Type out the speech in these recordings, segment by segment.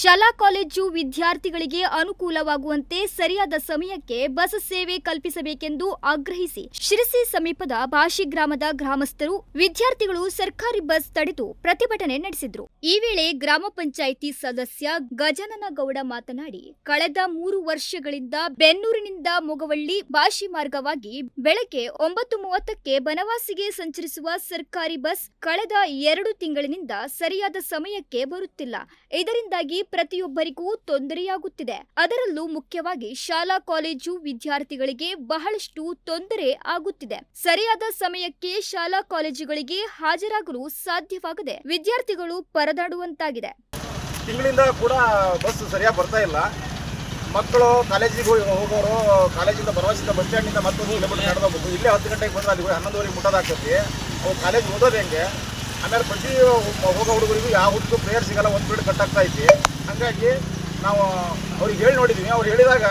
ಶಾಲಾ ಕಾಲೇಜು ವಿದ್ಯಾರ್ಥಿಗಳಿಗೆ ಅನುಕೂಲವಾಗುವಂತೆ ಸರಿಯಾದ ಸಮಯಕ್ಕೆ ಬಸ್ ಸೇವೆ ಕಲ್ಪಿಸಬೇಕೆಂದು ಆಗ್ರಹಿಸಿ ಶಿರಸಿ ಸಮೀಪದ ಭಾಷಿ ಗ್ರಾಮದ ಗ್ರಾಮಸ್ಥರು ವಿದ್ಯಾರ್ಥಿಗಳು ಸರ್ಕಾರಿ ಬಸ್ ತಡೆದು ಪ್ರತಿಭಟನೆ ನಡೆಸಿದ್ರು. ಈ ವೇಳೆ ಗ್ರಾಮ ಪಂಚಾಯಿತಿ ಸದಸ್ಯ ಗಜಾನನ ಗೌಡ ಮಾತನಾಡಿ, ಕಳೆದ ಮೂರು ವರ್ಷಗಳಿಂದ ಬೆನ್ನೂರಿನಿಂದ ಮೊಗವಳ್ಳಿ ಭಾಷಿ ಮಾರ್ಗವಾಗಿ ಬೆಳಗ್ಗೆ ಒಂಬತ್ತು ಮೂವತ್ತಕ್ಕೆ ಬನವಾಸಿಗೆ ಸಂಚರಿಸುವ ಸರ್ಕಾರಿ ಬಸ್ ಕಳೆದ ಎರಡು ತಿಂಗಳಿನಿಂದ ಸರಿಯಾದ ಸಮಯಕ್ಕೆ ಬರುತ್ತಿಲ್ಲ. ಇದರಿಂದಾಗಿ ಪ್ರತಿಯೊಬ್ಬರಿಗೂ ತೊಂದರೆಯಾಗುತ್ತಿದೆ. ಅದರಲ್ಲೂ ಮುಖ್ಯವಾಗಿ ಶಾಲಾ, ಕಾಲೇಜು ವಿದ್ಯಾರ್ಥಿಗಳಿಗೆ ಬಹಳಷ್ಟು ತೊಂದರೆ ಆಗುತ್ತಿದೆ. ಸರಿಯಾದ ಸಮಯಕ್ಕೆ ಶಾಲಾ, ಕಾಲೇಜುಗಳಿಗೆ ಹಾಜರಾಗಲು ಸಾಧ್ಯವಾಗದೆ ವಿದ್ಯಾರ್ಥಿಗಳು ಪರದಾಡುವಂತಾಗಿದೆ. ತಿಂಗಳಿಂದ ಕೂಡ ಬಸ್ ಸರಿಯಾಗಿ ಬರ್ತಾ ಇಲ್ಲ. ಮಕ್ಕಳು ಕಾಲೇಜಿಗೆ ಹೋಗಿ ಹೋಗೋರು, ಕಾಲೇಜಿಂದ ಬರವಸಿಂದ ಬಸ್ ಸ್ಟ್ಯಾಂಡಿಂದ ಮತ್ತೊಂದು ಕಿಲೋಮೀಟರ್ ನಡೆದು ಹೋಗ್ಬೇಕು. ಇಲ್ಲೇ ಹತ್ತು ಗಂಟೆಗೆ ಬಂದ್ರೆ ಅಲ್ಲಿ ಹನ್ನೊಂದುವರೆಗೆ ಮುಟ್ಟೋದಾಗ್ತೈತಿ ಅವು ಕಾಲೇಜ್ ಓದೋದು ಹೆಂಗೆ? ಆಮೇಲೆ ಪ್ರತಿ ಹೋಗೋ ಹುಡುಗರಿಗೂ ಯಾವ ಹುಡುಗರು ಪ್ರೇಯರ್ ಸಿಗಲ್ಲ, ಒಂದು ಪೀರಿಯಡ್ ಕಟ್ಟಾಗ್ತಾ ಐತಿ. ಹಾಗಾಗಿ ನಾವು ಅವ್ರಿಗೆ ಹೇಳಿ ನೋಡಿದ್ದೀವಿ ಅವ್ರು ಹೇಳಿದಾಗ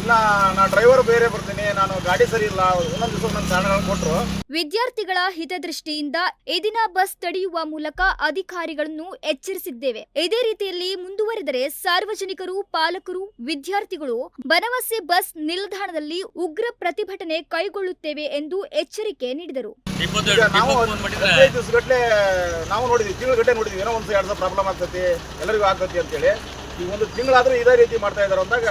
ಇಲ್ಲ ನಾನು ಡ್ರೈವರ್ ಬೇರೆ ಬರ್ತೀನಿ ನಾನು ಗಾಡಿ ಸರಿ ಇಲ್ಲ ಒಂದೊಂದು ದಿವಸ ನನ್ನ ಕಾರಣಗಳನ್ನು ಕೊಟ್ಟರು ವಿದ್ಯಾರ್ಥಿಗಳ ಹಿತದೃಷ್ಟಿಯಿಂದ ಎದಿನ ಬಸ್ ತಡೆಯುವ ಮೂಲಕ ಅಧಿಕಾರಿಗಳನ್ನು ಎಚ್ಚರಿಸಿದ್ದೇವೆ. ಇದೇ ರೀತಿಯಲ್ಲಿ ಮುಂದುವರೆದರೆ ಸಾರ್ವಜನಿಕರು ಪಾಲಕರು ವಿದ್ಯಾರ್ಥಿಗಳು ಬನವಾಸಿ ಬಸ್ ನಿಲ್ದಾಣದಲ್ಲಿ ಉಗ್ರ ಪ್ರತಿಭಟನೆ ಕೈಗೊಳ್ಳುತ್ತೇವೆ ಎಂದು ಎಚ್ಚರಿಕೆ ನೀಡಿದರು. ಈಗ ನಾವು ಫೋನ್ ಮಾಡಿದ್ರೆ ಹದಿನೈದು ದಿವಸಗಟ್ಟಲೆ ನಾವು ನೋಡಿದ್ವಿ ತಿಂಗಳಗಟ್ಟಲೆ ನೋಡಿದ್ವಿ ಏನೋ ಒಂದು ಎರಡು ಪ್ರಾಬ್ಲಮ್ ಆಗ್ತೈತಿ ಎಲ್ಲರಿಗೂ ಆಗ್ತೈತಿ ಅಂತೇಳಿ. ಈಗ ಒಂದು ತಿಂಗಳಾದರೂ ಇದೇ ರೀತಿ ಮಾಡ್ತಾ ಇದ್ದಾರೆ ಅಂದಾಗ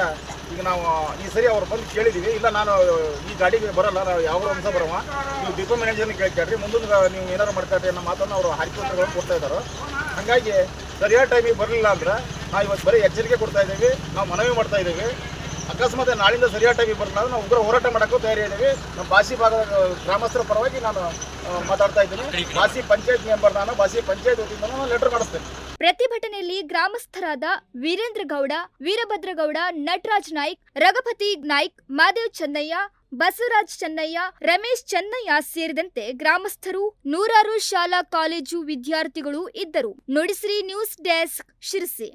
ಈಗ ನಾವು, ಈ ಸರಿ ಅವ್ರು ಬಂದು ಕೇಳಿದ್ದೀವಿ ಇಲ್ಲ, ನಾನು ಈ ಗಾಡಿಗೆ ಬರಲ್ಲ, ನಾವು ಯಾವ ಅಂಶ ಬರವ ನೀವು ಡಿಪೋ ಮ್ಯಾನೇಜರ್ನ ಕೇಳ್ಕೊಳ್ರಿ. ಮುಂದೊಂದು ನೀವು ಏನಾರು ಮಾಡ್ಕೊಳ್ರಿ ಅನ್ನೋ ಮಾತನ್ನು ಅವರು ಹರಿಪತ್ರಗಳನ್ನು ಕೊಡ್ತಾ ಇದ್ದಾರೆ ಹಾಗಾಗಿ ಸರಿಯಾದ ಟೈಮಿಗೆ ಬರಲಿಲ್ಲ ಅಂದ್ರೆ ನಾವು ಇವತ್ತು ಬರೀ ಎಚ್ಚರಿಕೆ ಕೊಡ್ತಾ ಇದ್ದೀವಿ. ನಾವು ಮನವಿ ಮಾಡ್ತಾ ಇದ್ದೀವಿ. ಅಕಸ್ಮಾತ್ ನಾಳಿಂದ ಸರಿಯಾದ ಟೈಮಿಗೆ ಬರಲಿಲ್ಲ ಅಂದ್ರೆ ನಾವು ಉಗ್ರ ಹೋರಾಟ ಮಾಡೋಕ್ಕೂ ತಯಾರಿ ಇದ್ದೀವಿ. ನಮ್ಮ ಬಾಸಿ ಭಾಗದ ಗ್ರಾಮಸ್ಥರ ಪರವಾಗಿ ನಾನು ಮಾತಾಡ್ತಾ ಇದ್ದೀನಿ. ಬಾಸಿ ಪಂಚಾಯತ್ ಮೆಂಬರ್ ನಾನು, ಬಾಸಿ ಪಂಚಾಯತ್ ವತಿಯಿಂದ ನಾನು ಲೆಟರ್ ಮಾಡಿಸ್ತೇನೆ. ಪ್ರತಿಭಟನೆಯಲ್ಲಿ ಗ್ರಾಮಸ್ಥರಾದ ವೀರೇಂದ್ರ ಗೌಡ ವೀರಭದ್ರಗೌಡ ನಟರಾಜ್ ನಾಯ್ಕ್, ರಘಪತಿ ನಾಯ್ಕ್, ಮಾದೇವ್ ಚೆನ್ನಯ್ಯ, ಬಸವರಾಜ್ ಚೆನ್ನಯ್ಯ, ರಮೇಶ್ ಚೆನ್ನಯ್ಯ ಸೇರಿದಂತೆ ಗ್ರಾಮಸ್ಥರು ನೂರಾರು ಶಾಲಾ, ಕಾಲೇಜು ವಿದ್ಯಾರ್ಥಿಗಳು ಇದ್ದರು. Nudisiri news desk Sirsi.